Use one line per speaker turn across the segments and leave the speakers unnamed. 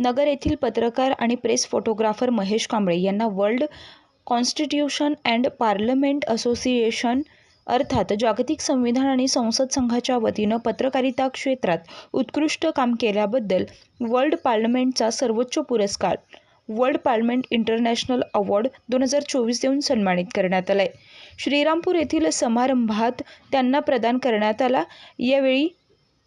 नगर येथील पत्रकार आणि प्रेस फोटोग्राफर महेश कांबळे यांना world constitution and parliament association अर्थात जागतिक संविधान आणि संसद संघाच्या वतीनं पत्रकारिता क्षेत्रात उत्कृष्ट काम केल्याबद्दल वर्ल्ड पार्लमेंटचा सर्वोच्च पुरस्कार वर्ल्ड पार्लमेंट इंटरनॅशनल अवॉर्ड दोन हजार चोवीस देऊन सन्मानित करण्यात आलाय. श्रीरामपूर येथील समारंभात त्यांना प्रदान करण्यात आला. यावेळी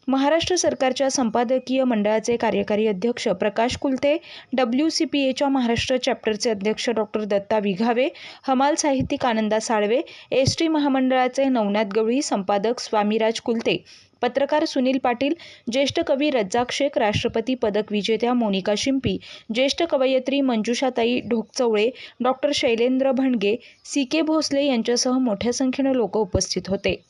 महाराष्ट्र सरकारच्या संपादकीय मंडळाचे कार्यकारी अध्यक्ष Prakash Kulte W C P एच्या महाराष्ट्र चॅप्टरचे अध्यक्ष डॉक्टर दत्ता विघावे हमाल साहित्यिक आनंदा साळवे एस टी महामंडळाचे नवनाथ गवळी संपादक स्वामीराज कुलते पत्रकार सुनील पाटील ज्येष्ठ कवी रज्जाक शेख राष्ट्रपती पदक विजेत्या मोनिका शिंपी ज्येष्ठ कवयित्री मंजुषाताई Dhokchawale doctor Shailendra Bhanage C K Bhosale यांच्यासह मोठ्या संख्येनं लोक उपस्थित होते.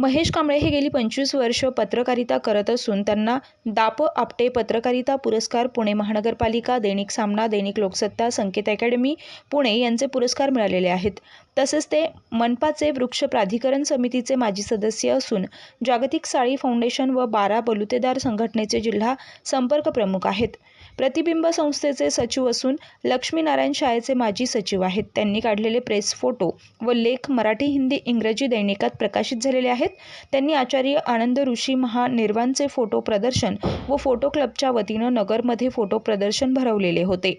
महेश कांबळे हे गेली पंचवीस वर्ष पत्रकारिता करत असून त्यांना दाप आपटे पत्रकारिता पुरस्कार पुणे महानगरपालिका दैनिक सामना दैनिक लोकसत्ता संकेत अकॅडमी पुणे यांचे पुरस्कार मिळालेले आहेत. तसेच ते मनपाचे वृक्ष प्राधिकरण समितीचे माजी सदस्य असून जागतिक साळी फाउंडेशन व बारा बलुतेदार संघटनेचे जिल्हा संपर्क प्रमुख आहेत. प्रतिबिंब संस्थेचे सचिव असून लक्ष्मीनारायण शाळेचे माजी सचिव आहेत. त्यांनी काढलेले प्रेस फोटो व लेख मराठी हिंदी इंग्रजी दैनिकात प्रकाशित झालेले आहेत. त्यांनी आचार्य आनंद ऋषी महानिर्वाणचे फोटो प्रदर्शन व फोटो क्लबच्या वतीनं नगरमध्ये फोटो प्रदर्शन भरवलेले होते.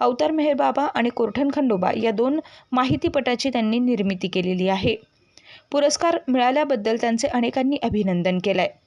अवतार मेहरबाबा आणि कोरठण खंडोबा या दोन माहितीपटाची त्यांनी निर्मिती केलेली आहे. पुरस्कार मिळाल्याबद्दल त्यांचे अनेकांनी अभिनंदन केलं आहे